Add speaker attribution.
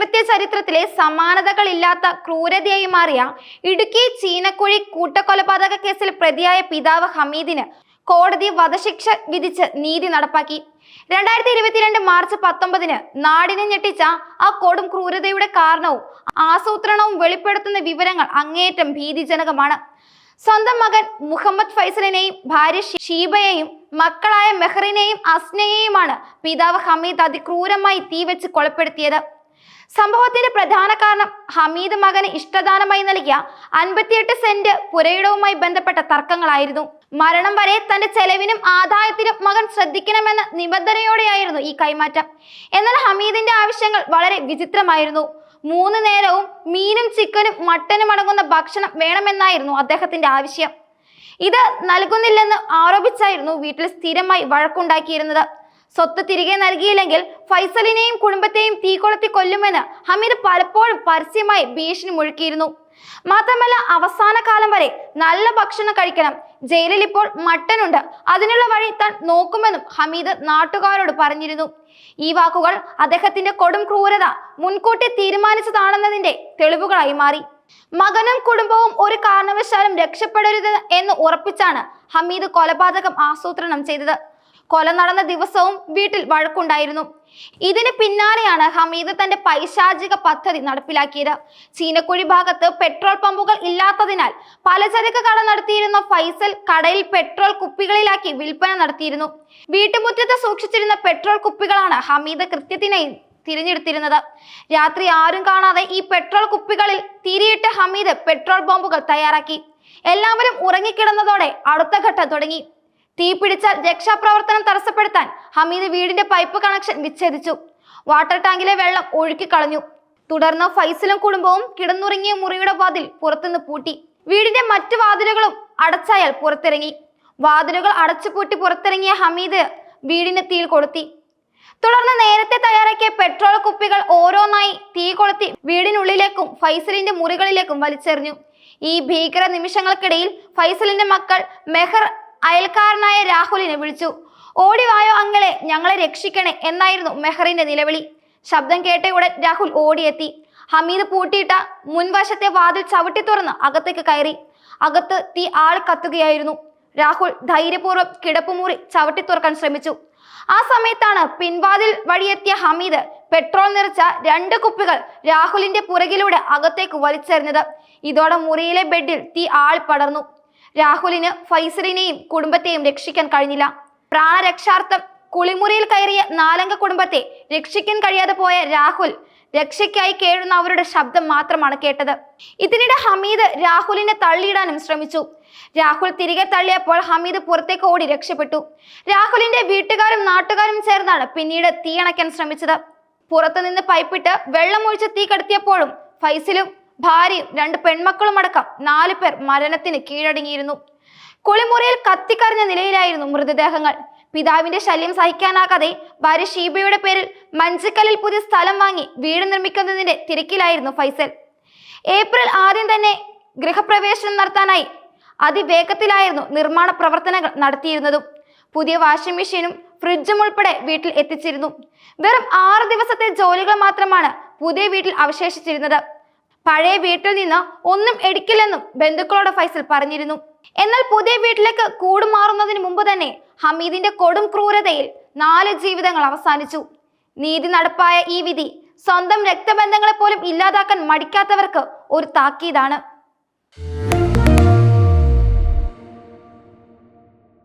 Speaker 1: കുറ്റകൃത്യ ചരിത്രത്തിലെ സമാനതകളില്ലാത്ത ക്രൂരതയായി മാറിയ ഇടുക്കി ചീനക്കുഴി കൂട്ടക്കൊലപാതക കേസിൽ പ്രതിയായ പിതാവ് ഹമീദിന് കോടതി വധശിക്ഷ വിധിച്ച് നീതി നടപ്പാക്കി. രണ്ടായിരത്തി ഇരുപത്തിരണ്ട് മാർച്ച് പത്തൊമ്പതിന് നാടിനെ ഞെട്ടിച്ച ആ കൊടും ക്രൂരതയുടെ കാരണവും ആസൂത്രണവും വെളിപ്പെടുത്തുന്ന വിവരങ്ങൾ അങ്ങേയറ്റം ഭീതിജനകമാണ്. സ്വന്തം മകൻ മുഹമ്മദ് ഫൈസലിനെയും ഭാര്യ ഷീബയെയും മക്കളായ മെഹറിനെയും അസ്നയെയുമാണ് പിതാവ് ഹമീദ് അതിക്രൂരമായി തീവെച്ച് കൊലപ്പെടുത്തിയത്. സംഭവത്തിന്റെ പ്രധാന കാരണം ഹമീദ് മകന് ഇഷ്ടദാനമായി നൽകിയ അൻപത്തിയെട്ട് സെന്റ് പുരയിടവുമായി ബന്ധപ്പെട്ട തർക്കങ്ങളായിരുന്നു. മരണം വരെ തന്റെ ചെലവിനും ആദായത്തിനും മകൻ ശ്രദ്ധിക്കണമെന്ന നിബന്ധനയോടെയായിരുന്നു ഈ കൈമാറ്റം. എന്നാൽ ഹമീദിന്റെ ആവശ്യങ്ങൾ വളരെ വിചിത്രമായിരുന്നു. മൂന്ന് നേരവും മീനും ചിക്കനും മട്ടനും അടങ്ങുന്ന ഭക്ഷണം വേണമെന്നായിരുന്നു അദ്ദേഹത്തിന്റെ ആവശ്യം. ഇത് നൽകുന്നില്ലെന്ന് ആരോപിച്ചായിരുന്നു വീട്ടിൽ സ്ഥിരമായി വഴക്കുണ്ടാക്കിയിരുന്നത്. സ്വത്ത് തിരികെ നൽകിയില്ലെങ്കിൽ ഫൈസലിനെയും കുടുംബത്തെയും തീ കൊളുത്തി കൊല്ലുമെന്ന് ഹമീദ് പലപ്പോഴും പരസ്യമായി ഭീഷണി മുഴുക്കിയിരുന്നു. മാത്രമല്ല അവസാന കാലം വരെ നല്ല ഭക്ഷണം കഴിക്കണം. ജയിലിൽ ഇപ്പോൾ മട്ടനുണ്ട്. അതിനുള്ള വഴി താൻ നോക്കുമെന്നും ഹമീദ് നാട്ടുകാരോട് പറഞ്ഞിരുന്നു. ഈ വാക്കുകൾ അദ്ദേഹത്തിന്റെ കൊടും ക്രൂരത മുൻകൂട്ടി തീരുമാനിച്ചതാണെന്നതിന്റെ തെളിവുകളായി മാറി. മകനും കുടുംബവും ഒരു കാരണവശാലും രക്ഷപ്പെടരുത് എന്ന് ഉറപ്പിച്ചാണ് ഹമീദ് കൊലപാതകം ആസൂത്രണം ചെയ്തത്. കൊല നടന്ന ദിവസവും വീട്ടിൽ വഴക്കുണ്ടായിരുന്നു. ഇതിന് പിന്നാലെയാണ് ഹമീദ് തന്റെ പൈശാചിക പദ്ധതി നടപ്പിലാക്കിയത്. ചീനക്കുഴി ഭാഗത്ത് പെട്രോൾ പമ്പുകൾ ഇല്ലാത്തതിനാൽ പലചരക്ക് കട നടത്തിയിരുന്ന ഫൈസൽ കടയിൽ പെട്രോൾ കുപ്പികളിലാക്കി വിൽപ്പന നടത്തിയിരുന്നു. വീട്ടുമുറ്റത്ത് സൂക്ഷിച്ചിരുന്ന പെട്രോൾ കുപ്പികളാണ് ഹമീദ് കൃത്യത്തിനായി തിരഞ്ഞെടുത്തിരുന്നത്. രാത്രി ആരും കാണാതെ ഈ പെട്രോൾ കുപ്പികളിൽ തിരിയിട്ട് ഹമീദ് പെട്രോൾ ബോംബുകൾ തയ്യാറാക്കി. എല്ലാവരും ഉറങ്ങിക്കിടന്നതോടെ അടുത്ത ഘട്ടം തുടങ്ങി. തീ പിടിച്ചാൽ രക്ഷാപ്രവർത്തനം തടസ്സപ്പെടുത്താൻ ഹമീദ് വീടിന്റെ പൈപ്പ് കണക്ഷൻ വിച്ഛേദിച്ചു. വാട്ടർ ടാങ്കിലെ വെള്ളം ഒഴുക്കിക്കളഞ്ഞു തുടർന്ന് ഫൈസലും കുടുംബവും കിടന്നുറങ്ങിയ മുറിയുടെ വാതിൽ പുറത്തുനിന്ന് പൂട്ടി. വീടിന്റെ മറ്റു വാതിലുകളും അടച്ചയാൽ പുറത്തിറങ്ങി. വാതിലുകൾ അടച്ചുപൂട്ടി പുറത്തിറങ്ങിയ ഹമീദ് വീടിന് തീ കൊളുത്തി. തുടർന്ന് നേരത്തെ തയ്യാറാക്കിയ പെട്രോൾ കുപ്പികൾ ഓരോന്നായി തീ കൊളുത്തി വീടിനുള്ളിലേക്കും ഫൈസലിന്റെ മുറികളിലേക്കും വലിച്ചെറിഞ്ഞു. ഈ ഭീകര നിമിഷങ്ങൾക്കിടയിൽ ഫൈസലിന്റെ മക്കൾ മെഹർ അയൽക്കാരനായ രാഹുലിനെ വിളിച്ചു. ഓടിവായോ അങ്ങളെ ഞങ്ങളെ രക്ഷിക്കണേ എന്നായിരുന്നു മെഹറിന്റെ നിലവിളി. ശബ്ദം കേട്ട ഉടൻ രാഹുൽ ഓടിയെത്തി. ഹമീദ് പൂട്ടിയിട്ട മുൻവശത്തെ വാതിൽ ചവിട്ടി തുറന്ന് അകത്തേക്ക് കയറി. അകത്ത് തീ ആൾ കത്തുകയായിരുന്നു. രാഹുൽ ധൈര്യപൂർവം കിടപ്പുമുറി ചവിട്ടി തുറക്കാൻ ശ്രമിച്ചു. ആ സമയത്താണ് പിൻവാതിൽ വഴിയെത്തിയ ഹമീദ് പെട്രോൾ നിറച്ച രണ്ട് കുപ്പികൾ രാഹുലിന്റെ പുറകിലൂടെ അകത്തേക്ക് വലിച്ചെറിഞ്ഞത്. ഇതോടെ മുറിയിലെ ബെഡിൽ തീ ആൾ പടർന്നു. രാഹുലിന് ഫൈസലിനെയും കുടുംബത്തെയും രക്ഷിക്കാൻ കഴിഞ്ഞില്ല. പ്രാണരക്ഷാർത്ഥം കുളിമുറിയിൽ കയറിയ നാലംഗ കുടുംബത്തെ രക്ഷിക്കാൻ കഴിയാതെ പോയ രാഹുൽ രക്ഷയ്ക്കായി കേഴുന്ന അവരുടെ ശബ്ദം മാത്രമാണ് കേട്ടത്. ഇതിനിടെ ഹമീദ് രാഹുലിനെ തള്ളിയിടാനും ശ്രമിച്ചു. രാഹുൽ തിരികെ തള്ളിയപ്പോൾ ഹമീദ് പുറത്തേക്ക് ഓടി രക്ഷപ്പെട്ടു. രാഹുലിന്റെ വീട്ടുകാരും നാട്ടുകാരും ചേർന്നാണ് പിന്നീട് തീയണയ്ക്കാൻ ശ്രമിച്ചത്. പുറത്തുനിന്ന് പൈപ്പിട്ട് വെള്ളമൊഴിച്ച് തീ കടത്തിയപ്പോഴും ഫൈസലും ഭാര്യയും രണ്ട് പെൺമക്കളും അടക്കം നാലു പേർ മരണത്തിന് കീഴടങ്ങിയിരുന്നു. കുളിമുറിയിൽ കത്തിക്കറിഞ്ഞ നിലയിലായിരുന്നു മൃതദേഹങ്ങൾ. പിതാവിന്റെ ശല്യം സഹിക്കാനാകാതെ ഭാര്യ ഷീബയുടെ പേരിൽ മഞ്ചക്കല്ലിൽ പുതിയ സ്ഥലം വാങ്ങി വീട് നിർമ്മിക്കുന്നതിന്റെ തിരക്കിലായിരുന്നു ഫൈസൽ. ഏപ്രിൽ ആദ്യം തന്നെ ഗൃഹപ്രവേശനം നടത്താനായി അതിവേഗത്തിലായിരുന്നു നിർമ്മാണ പ്രവർത്തനങ്ങൾ നടത്തിയിരുന്നതും. പുതിയ വാഷിംഗ് മെഷീനും ഫ്രിഡ്ജും ഉൾപ്പെടെ വീട്ടിൽ എത്തിച്ചിരുന്നു. വെറും ആറ് ദിവസത്തെ ജോലികൾ മാത്രമാണ് പുതിയ വീട്ടിൽ അവശേഷിച്ചിരുന്നത്. പഴയ വീട്ടിൽ നിന്ന് ഒന്നും എടുക്കില്ലെന്നും ബന്ധുക്കളോട് ഫൈസൽ പറഞ്ഞിരുന്നു. എന്നാൽ പുതിയ വീട്ടിലേക്ക് കൂടുമാറുന്നതിന് മുമ്പ് തന്നെ ഹമീദിന്റെ കൊടും ക്രൂരതയിൽ നാല് ജീവിതങ്ങൾ അവസാനിച്ചു. നീതി നടപ്പായ ഈ വിധി സ്വന്തം രക്തബന്ധങ്ങളെ പോലും ഇല്ലാതാക്കാൻ മടിക്കാത്തവർക്ക് ഒരു താക്കീതാണ്.